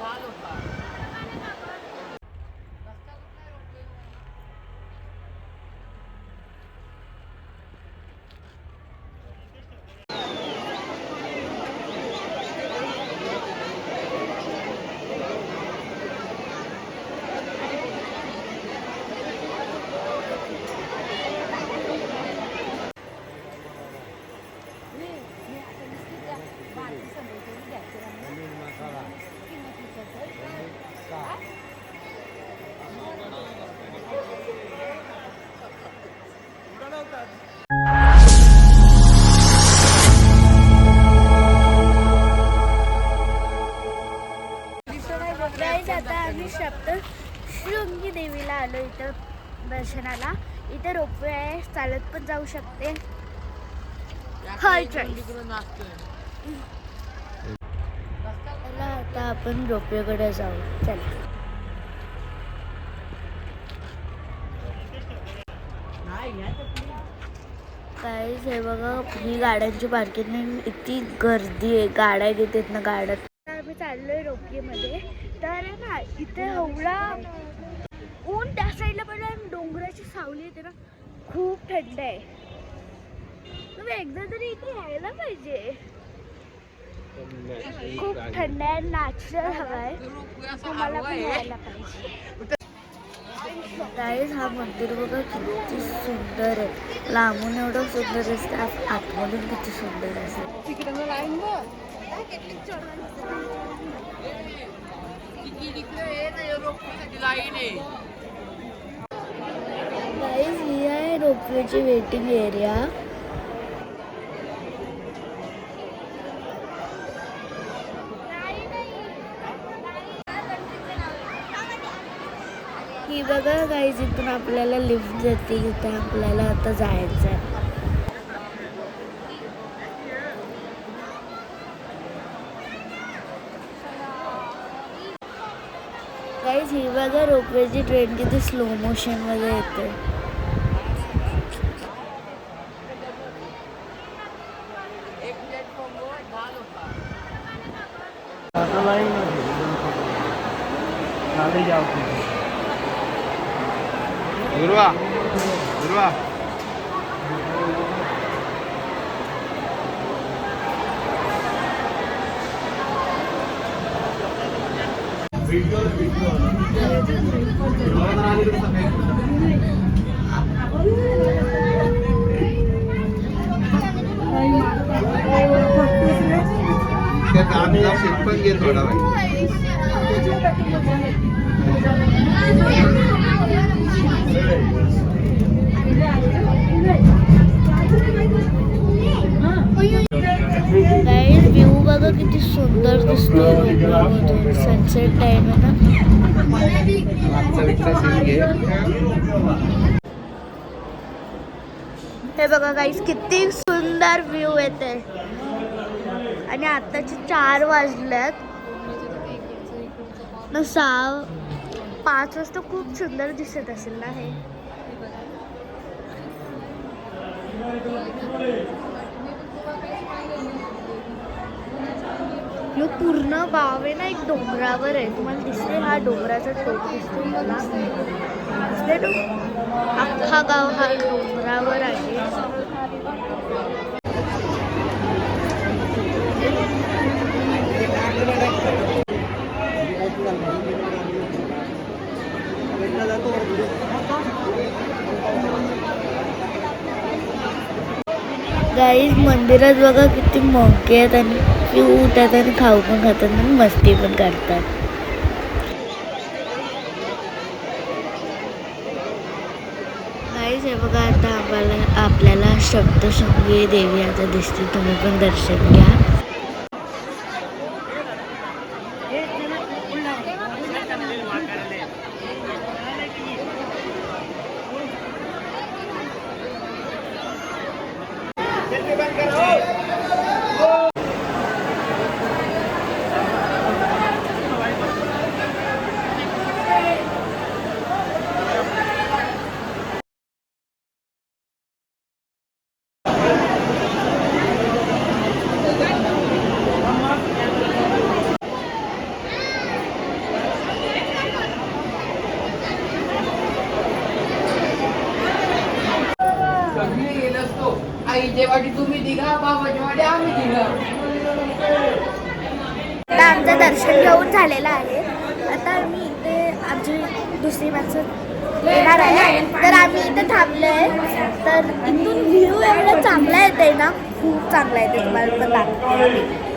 Guys आम्ही शब्द शृंगी देवीला आलो इथं दर्शनाला. इथे रोपवे आहे चालत पण जाऊ शकते. आता आपण रोपवेकडे जाऊ. चला. काहीच हे बघा ही गाड्यांची पार्किंग इतकी गर्दी आहे. गाड्या येतात ना गाड्यात आता आम्ही चाललोय रोपवेमध्ये. तर आहे ना इथे एवढा ऊन त्या साईडला पण डोंगराची सावली येते ना खूप थंड आहे. तुम्ही एकदा तरी इथे यायला पाहिजे. खूप थंड आहे नॅचरल हवा आहे. तुम्हाला पण यायला पाहिजे. गाईज हा मंदिर बघा किती सुंदर आहे. लांबून एवढं सुंदर दिसतं आत- आतमधून किती सुंदर असेल गाईज ही आहे रोपवेची वेटिंग एरिया ही बघा गाईज इथून आपल्याला लिफ्ट जाते इथे आपल्याला आता जायचं आहे गाईज ही बघा रोपवेची ट्रेन किती स्लो मोशन येते दुर्वा दुर्वा त्यात आम्ही शेत पण घेत थोडा किती सुंदर दिसतो सनसेट टाइम आहे ना. हे बघा गाईज किती सुंदर व्ह्यू येते आणि आताचे चार वाजल्यात सहा पाच वाजता खूप सुंदर दिसत असेल ना हे. हे पूर्ण गाव आहे ना एक डोंगरावर आहे. तुम्हाला दिसते हा डोंगराचा टोक दिसतो मला. दिसते तो? अख्खा गाव हा डोंगरावर आहे. गाईज मंदिरात बघा किती मोठे आहेत आणि उठतात आणि खाऊ पण खातात आणि मस्ती पण करतात. काहीच आहे बघा आता आम्हाला आपल्याला सप्तशृंगी देवी आता दिसते. तुम्ही पण दर्शन घ्या. Thank you. Oh! आता आमचं दर्शन घेऊन झालेलं आहे. आता आम्ही इथे आमची दुसरी माणसं येणार आहे. तर आम्ही इथे थांबलो आहे तर इथून व्ह्यू एवढा चांगला येते ना खूप चांगला येते तुम्हाला पण आम्ही.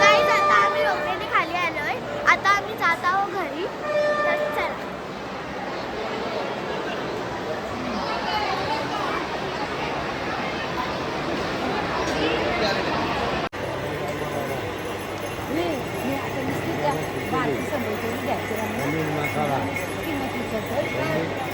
Guys, आता आम्ही रोपवेने खाली आलोय आता आम्ही जात आहोत घरी तर चला आजूबाजूला